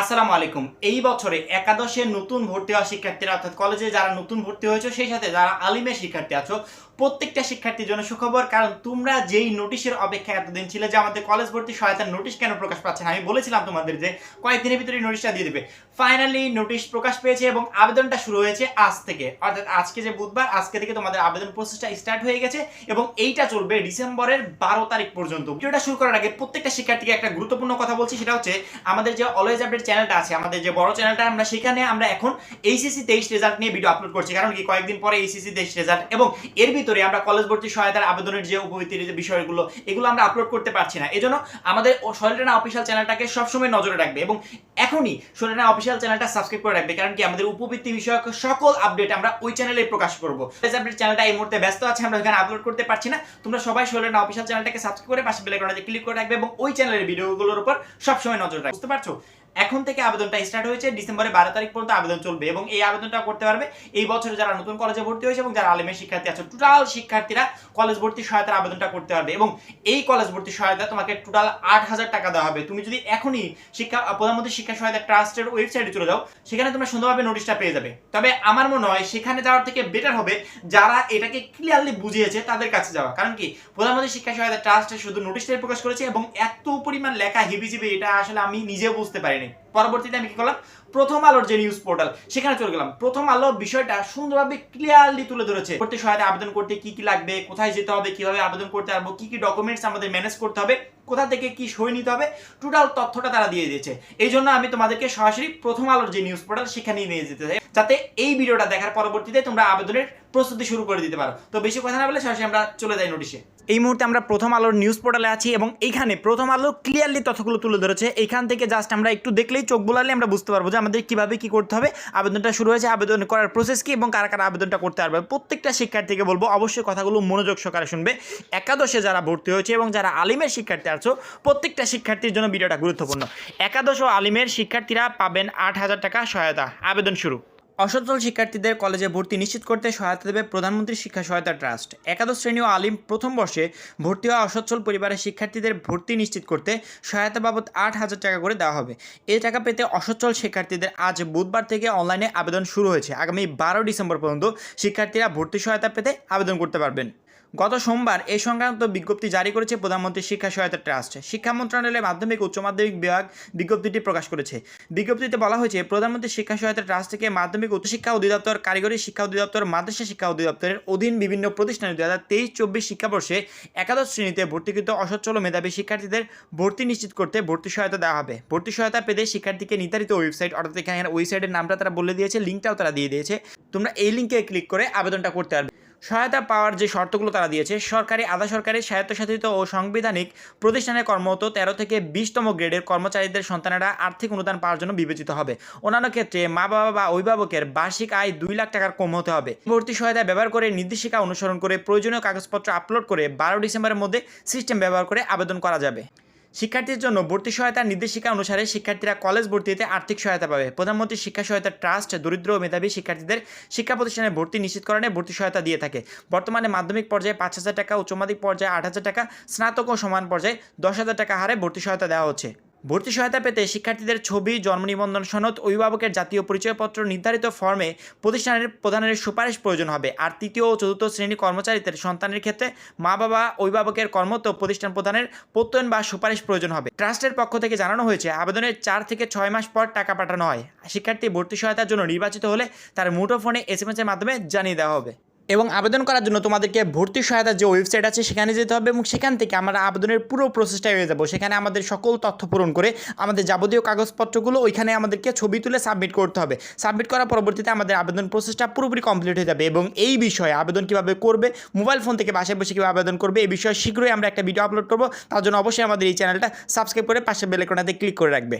আসসালামু আলাইকুম। এই বছরে একাদশে নতুন ভর্তি হওয়া শিক্ষার্থীরা অর্থাৎ কলেজে যারা নতুন ভর্তি হয়েছে, সেই সাথে যারা আলিমের শিক্ষার্থী আছো প্রত্যেকটা শিক্ষার্থীর জন্য সুখবর, কারণ তোমরা যেই নোটিশের অপেক্ষায় এতদিন ছিলে যে আমাদের কলেজ ভর্তি সহায়তার নোটিশ কেন প্রকাশ পাচ্ছে না? আমি বলেছিলাম তোমাদের যে কয়েকদিনের ভিতরে নোটিশটা দিয়ে দেবে। ফাইনালি নোটিশ প্রকাশ পেয়েছে এবং আবেদনটা শুরু হয়েছে আজ থেকে। অর্থাৎ আজকে যে বুধবার, আজকে থেকে তোমাদের আবেদন প্রসেসটা স্টার্ট হয়ে গেছে এবং এইটা চলবে ডিসেম্বরের বারো তারিখ পর্যন্ত। ভিডিওটা শুরু করার আগে প্রত্যেকটা শিক্ষার্থীকে একটা গুরুত্বপূর্ণ কথা বলছি, সেটা হচ্ছে আমাদের যে অলওয়েজ আপডেট চ্যানেলটা আছে, আমাদের যে বড় চ্যানেলটা আমরা সেখানে আমরা এখন এইচএসসি তেইশ রেজাল্ট নিয়ে ভিডিও আপলোড করছি। কারণ কি? কয়েকদিন পরে এইচএসসি তেইশ রেজাল্ট এবং এর ভিতরে আমরা কলেজ ভর্তি সহায়তার আবেদনের যে উপবৃত্তির যে বিষয়গুলো, এগুলো আমরা আপলোড করতে পারছি না। এজন্য আমাদের সলিটানা অফিসিয়াল চ্যানেলটাকে সবসময় নজরে রাখবে এবং এখনই সলিটানা অফিসিয়াল চ্যানেলটা সাবস্ক্রাইব করে রাখবে, কারণ কি আমাদের উপবৃত্তি বিষয়ক সকল আপডেট আমরা ওই চ্যানেলে প্রকাশ করব। আপডেট চ্যানেলটা এই মুহূর্তে ব্যস্ত আছে, আমরা এখানে আপলোড করতে পারছি না। তোমরা সবাই সলিটানা অফিসিয়াল চ্যানেলটাকে সাবস্ক্রাইব করে পাশে বেল আইকনটাতে ক্লিক করে রাখবে এবং ওই চ্যানেলের ভিডিওগুলোর উপর সবসময় নজর রাখবে। বুঝতে পারছ? এখন থেকে আবেদনটা স্টার্ট হয়েছে, ডিসেম্বরের বারো তারিখ পর্যন্ত আবেদন চলবে এবং এই আবেদনটা করতে পারবে। এই বছরে যারা নতুন কলেজে ভর্তি হয়েছে এবং যারা আলিমের শিক্ষার্থী আছে টোটাল শিক্ষার্থীরা কলেজ ভর্তি সহায়তার আবেদনটা করতে পারবে এবং এই কলেজ ভর্তি সহায়তা তোমাকে টোটাল আট হাজার টাকা দেওয়া হবে। তুমি যদি এখনই শিক্ষা প্রধানমন্ত্রী শিক্ষা সহায়তা ট্রাস্টের ওয়েবসাইটে চলে যাও, সেখানে তোমরা সুন্দরভাবে নোটিশটা পেয়ে যাবে। তবে আমার মনে হয় সেখানে যাওয়ার থেকে বেটার হবে যারা এটাকে ক্লিয়ারলি বুঝিয়েছে তাদের কাছে যাওয়া। কারণ কি? প্রধানমন্ত্রী শিক্ষা সহায়তা ট্রাস্টে শুধু নোটিশটাই প্রকাশ করেছে এবং এত পরিমাণ লেখা হিবিজিবি, এটা আসলে আমি নিজে বুঝতে পারিনি। পরবর্তীতে আমি কি করলাম? প্রথম আলোর যে নিউজ পোর্টাল সেখানে চলে গেলাম। প্রথম আলো বিষয়টা সুন্দরভাবে ক্লিয়ারলি তুলে ধরেছে। ভর্তি সহায়তা আবেদন করতে কি কি লাগবে, কোথায় যেতে হবে, কীভাবে আবেদন করতে পারব, কি কি ডকুমেন্টস আমাদের ম্যানেজ করতে হবে, কোথা থেকে কি সই নিতে হবে টোটাল তথ্যটা তারা দিয়ে দিয়েছে। এই জন্য আমি তোমাদেরকে সরাসরি প্রথম আলোর যে নিউজ পোর্টাল সেখানেই নিয়ে যেতে চাই। যাতে এই ভিডিওটা দেখার পরবর্তীতে তোমরা আবেদনের প্রস্তুতি শুরু করে দিতে পারো। তো বেশি কথা না বলে সরাসরি আমরা চলে যাই নোটিশে এই মুহূর্তে আমরা প্রথম আলোর নিউজ পোর্টালে আছি এবং এইখানে প্রথম আলো ক্লিয়ারলি তথ্যগুলো তুলে ধরেছে। এইখান থেকে জাস্ট আমরা একটু দেখলেই চোখ বোলালে আমরা বুঝতে পারব যে আমাদের কীভাবে কি করতে হবে, আবেদনটা শুরু হয়েছে, আবেদন করার প্রসেস কি এবং কারা কারা আবেদনটা করতে পারবে। প্রত্যেকটা শিক্ষার্থীকে বলব, অবশ্যই কথাগুলো মনোযোগ সহকারে শুনবে। একাদশে যারা ভর্তি হয়েছে এবং যারা আলিমের শিক্ষার্থী আছো, প্রত্যেকটা শিক্ষার্থীর জন্য ভিডিওটা গুরুত্বপূর্ণ। একাদশ ও আলিমের শিক্ষার্থীরা পাবেন আট হাজার টাকা সহায়তা। আবেদন শুরু। অসচ্ছল শিক্ষার্থীদের কলেজে ভর্তি নিশ্চিত করতে সহায়তা দেবে প্রধানমন্ত্রী শিক্ষা সহায়তা ট্রাস্ট। একাদশ শ্রেণি ও আলিম প্রথম বর্ষে ভর্তি হওয়া অসচ্ছল পরিবারের শিক্ষার্থীদের ভর্তি নিশ্চিত করতে সহায়তা বাবদ আট হাজার টাকা করে দেওয়া হবে। এই টাকা পেতে অসচ্ছল শিক্ষার্থীদের আজ বুধবার থেকে অনলাইনে আবেদন শুরু হয়েছে। আগামী বারো ডিসেম্বর পর্যন্ত শিক্ষার্থীরা ভর্তি সহায়তা পেতে আবেদন করতে পারবেন। গত সোমবার এই সংক্রান্ত বিজ্ঞপ্তি জারি করেছে প্রধানমন্ত্রী শিক্ষা সহায়তা ট্রাস্ট। শিক্ষা মন্ত্রণালয়ের মাধ্যমিক উচ্চ মাধ্যমিক বিভাগ বিজ্ঞপ্তিটি প্রকাশ করেছে। বিজ্ঞপ্তিতে বলা হয়েছে, প্রধানমন্ত্রী শিক্ষা সহায়তা ট্রাস্ট থেকে মাধ্যমিক উচ্চ শিক্ষা অধিদপ্তর, কারিগরি শিক্ষা অধিদপ্তর, মাদ্রাসা শিক্ষা অধিদপ্তরের অধীন বিভিন্ন প্রতিষ্ঠানে দু হাজার তেইশ, চব্বিশ শিক্ষাবর্ষে একাদশ শ্রেণীতে ভর্তিকৃত অসচ্ছল মেধাবী শিক্ষার্থীদের ভর্তি নিশ্চিত করতে ভর্তি সহায়তা দেওয়া হবে। ভর্তি সহায়তা পেতে শিক্ষার্থীকে নির্ধারিত ওয়েবসাইট, অর্থাৎ এখানে ওয়েবসাইটের নামটা তারা বলে দিয়েছে, লিঙ্কটাও তারা দিয়ে দিয়েছে। তোমরা এই লিঙ্কে ক্লিক করে আবেদনটা করতে পারবে। সহায়তা পাওয়ার যে শর্তগুলো তারা দিয়েছে, সরকারি, আধা সরকারি, স্বায়ত্তশাসিত ও সাংবিধানিক প্রতিষ্ঠানে কর্মরত তেরো থেকে বিশতম গ্রেডের কর্মচারীদের সন্তানেরা আর্থিক অনুদান পাওয়ার জন্য বিবেচিত হবে। অন্যান্য ক্ষেত্রে মা বাবা বা অভিভাবকের বার্ষিক আয় দুই লাখ টাকার কম হতে হবে। ভর্তি সহায়তা ব্যবহার করে নির্দেশিকা অনুসরণ করে প্রয়োজনীয় কাগজপত্র আপলোড করে বারো ডিসেম্বরের মধ্যে সিস্টেম ব্যবহার করে আবেদন করা যাবে। শিক্ষার্থীর জন্য ভর্তি সহায়তার নির্দেশিকা অনুসারে শিক্ষার্থীরা কলেজ ভর্তিতে আর্থিক সহায়তা পাবে। প্রধানমন্ত্রী শিক্ষা সহায়তা ট্রাস্ট, দরিদ্র ও মেধাবী শিক্ষার্থীদের শিক্ষা প্রতিষ্ঠানে ভর্তি নিশ্চিতকরণে ভর্তি সহায়তা দিয়ে থাকে। বর্তমানে মাধ্যমিক পর্যায়ে পাঁচ হাজার টাকা, উচ্চ মাধ্যমিক পর্যায়ে আট হাজার টাকা, স্নাতক ও সমান পর্যায়ে দশ হাজার টাকা হারে ভর্তি সহায়তা দেওয়া হচ্ছে। ভর্তি সহায়তা পেতে শিক্ষার্থীদের ছবি জন্ম নিবন্ধন সনদ, অভিভাবকের জাতীয় পরিচয়পত্র নির্ধারিত ফর্মে প্রতিষ্ঠানের প্রধানের সুপারিশ প্রয়োজন হবে। আর তৃতীয় ও চতুর্থ শ্রেণি কর্মচারীদের সন্তানের ক্ষেত্রে মা বাবা অভিভাবকের কর্মত প্রতিষ্ঠান প্রধানের প্রত্যয়ন বা সুপারিশ প্রয়োজন হবে। ট্রাস্টের পক্ষ থেকে জানানো হয়েছে, আবেদনের চার থেকে ছয় মাস পর টাকা পাঠানো হয়। শিক্ষার্থী ভর্তি সহায়তার জন্য নির্বাচিত হলে তার মুঠোফোনে এস এম এর মাধ্যমে জানিয়ে দেওয়া হবে। এবং আবেদন করার জন্য তোমাদেরকে ভর্তি সহায়তার যে ওয়েবসাইট আছে, সেখানে যেতে হবে এবং সেখান থেকে আমরা আবেদনের পুরো প্রসেসটাই হয়ে যাব। সেখানে আমাদের সকল তথ্য পূরণ করে আমাদের যাবতীয় কাগজপত্রগুলো ওইখানে আমাদেরকে ছবি তুলে সাবমিট করতে হবে। সাবমিট করার পরবর্তীতে আমাদের আবেদন প্রসেসটা পুরোপুরি কমপ্লিট হয়ে যাবে এবং এই বিষয়ে আবেদন কীভাবে করবে মোবাইল ফোন থেকে বাসায় বসে কীভাবে আবেদন করবে, এই বিষয়ে শীঘ্রই আমরা একটা ভিডিও আপলোড করব। তার জন্য অবশ্যই আমাদের এই চ্যানেলটা সাবস্ক্রাইব করে পাশে বেলেকোনাতে ক্লিক করে রাখবে।